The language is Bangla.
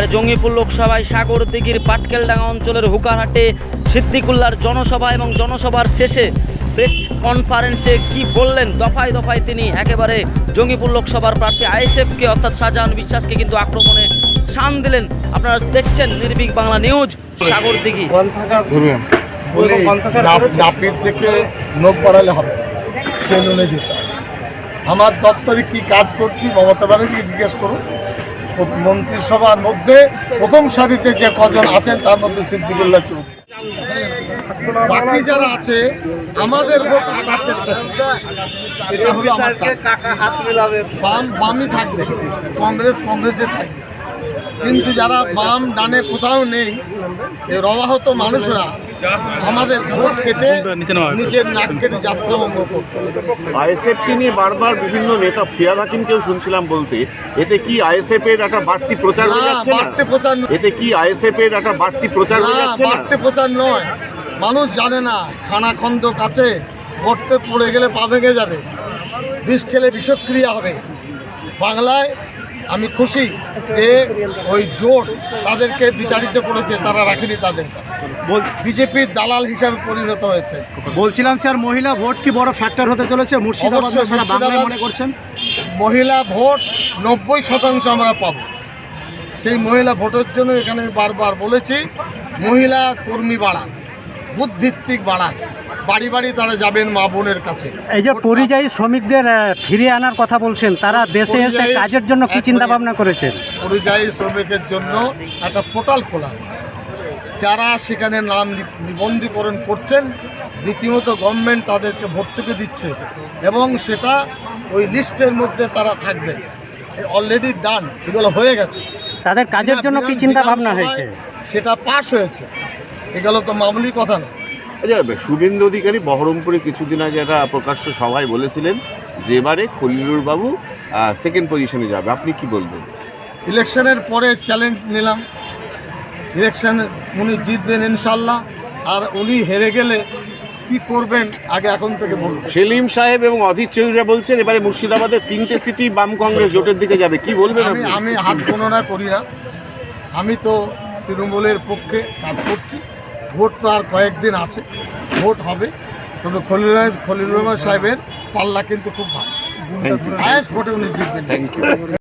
এবারে জঙ্গিপুর লোকসভায় সাগর দিঘির পাটকেলডাঙ্গা অঞ্চলের হুকারহাটে সিদ্দিকুল্লার জনসভা এবং জনসভার শেষে প্রেস কনফারেন্সে কি বললেন? দফায় দফায় তিনি একেবারে জঙ্গিপুর লোকসভার প্রার্থী আইএসএফকে, অর্থাৎ শাহজাহান বিশ্বাসকে কিন্তু আক্রমণে শান দিলেন। আপনারা দেখছেন নির্ভীক বাংলা নিউজ, সাগর দিঘি। থেকে হবে আমার দপ্তরে কি কাজ করছি, মমতা ব্যানার্জিকে জিজ্ঞেস করুন। মন্ত্রিসভার মধ্যে প্রথম সারিতে যে কজন আছেন তার মধ্যে সিদ্দিকুল্লাহ চৌধুরী। বাকি যারা আছে আমাদের ভোট কাটার চেষ্টা এটা হলো বাম বামই থাকবে কংগ্রেস কংগ্রেসে থাকবে। কিন্তু যারা বাম ডানে কোথাও নেই রবাহত মানুষরা আমাদের ভোট কেটে নিজের নাক কেটে যাত্রা ভঙ্গ আইএসএফকে নিয়ে বারবার বিভিন্ন নেতা ফিরাদ হাকিমকেও শুনছিলাম বলতে। এতে কি আইএসএফ এর একটা বাড়তি প্রচার হয়ে যাচ্ছে বাড়তে প্রচার এতে কি আইএসএফ এর একটা বাড়তি প্রচার হয়ে যাচ্ছে বাড়তে প্রচার নয়। মানুষ জানে না খানা খন্দ কাছে গর্তে পড়ে গেলে পা ভেঙে যাবে বিষ খেলে বিষক্রিয়া হবে। বাংলায় আমি খুশি যে ওই জোট তাদেরকে বিতাড়িত করেছে তারা রাখেনি তাদের কাছে। বিজেপির দালাল হিসাবে পরিণত হয়েছে। বলছিলাম স্যার মহিলা ভোট কি বড় ফ্যাক্টর হতে চলেছে? মুর্শিদাবাদ মনে করছেন? মহিলা ভোট নব্বই শতাংশ আমরা পাব। সেই মহিলা ভোটের জন্য এখানে বারবার বলেছি মহিলা কর্মী বাড়ান বুথ ভিত্তিক বাড়ান। বাড়ি বাড়ি তারা যাবেন মা বোনের কাছে। এই যে পরিযায়ী শ্রমিকদের ফিরিয়ে আনার কথা বলছেন তারা দেশে এসে কাজের জন্য কি চিন্তা ভাবনা করেছেন? পরিযায়ী শ্রমিকের জন্য একটা পোর্টাল খোলা হয়েছে। যারা সেখানে নাম নিবন্ধীকরণ করছেন রীতিমতো গভর্নমেন্ট তাদেরকে ভর্তুকি দিচ্ছে এবং সেটা ওই লিস্টের মধ্যে তারা থাকবে। অলরেডি ডান এগুলো হয়ে গেছে। তাদের কাজের জন্য কি চিন্তা ভাবনা হয়েছে? সেটা পাশ হয়েছে। এগুলো তো মামুলি কথা না। আচ্ছা শুভেন্দু অধিকারী বহরমপুরে কিছুদিন আগে একটা প্রকাশ্য সভায় বলেছিলেন যে এবারে খলিলুর বাবু সেকেন্ড পজিশনে যাবে। আপনি কি বলবেন? ইলেকশনের পরে চ্যালেঞ্জ নিলাম। ইলেকশন উনি জিতবেন ইনশাল্লাহ আর উনি হেরে গেলে কি করবেন আগে এখন থেকে বলুন সেলিম সাহেব এবং অধীর চৌধুরী বলছেন এবারে মুর্শিদাবাদের তিনটে সিটি বাম কংগ্রেস জোটের দিকে যাবে। কি বলবেন আমি আমি হাত গণনা করি না। আমি তো তৃণমূলের পক্ষে কাজ করছি। ভোট তো আর কয়েকদিন আছে ভোট হবে। তবে খলিল খলিল রহমান সাহেবের পাল্লা কিন্তু খুব ভালো। হায়েস্ট ভোটে উনি জিতবেন। Thank you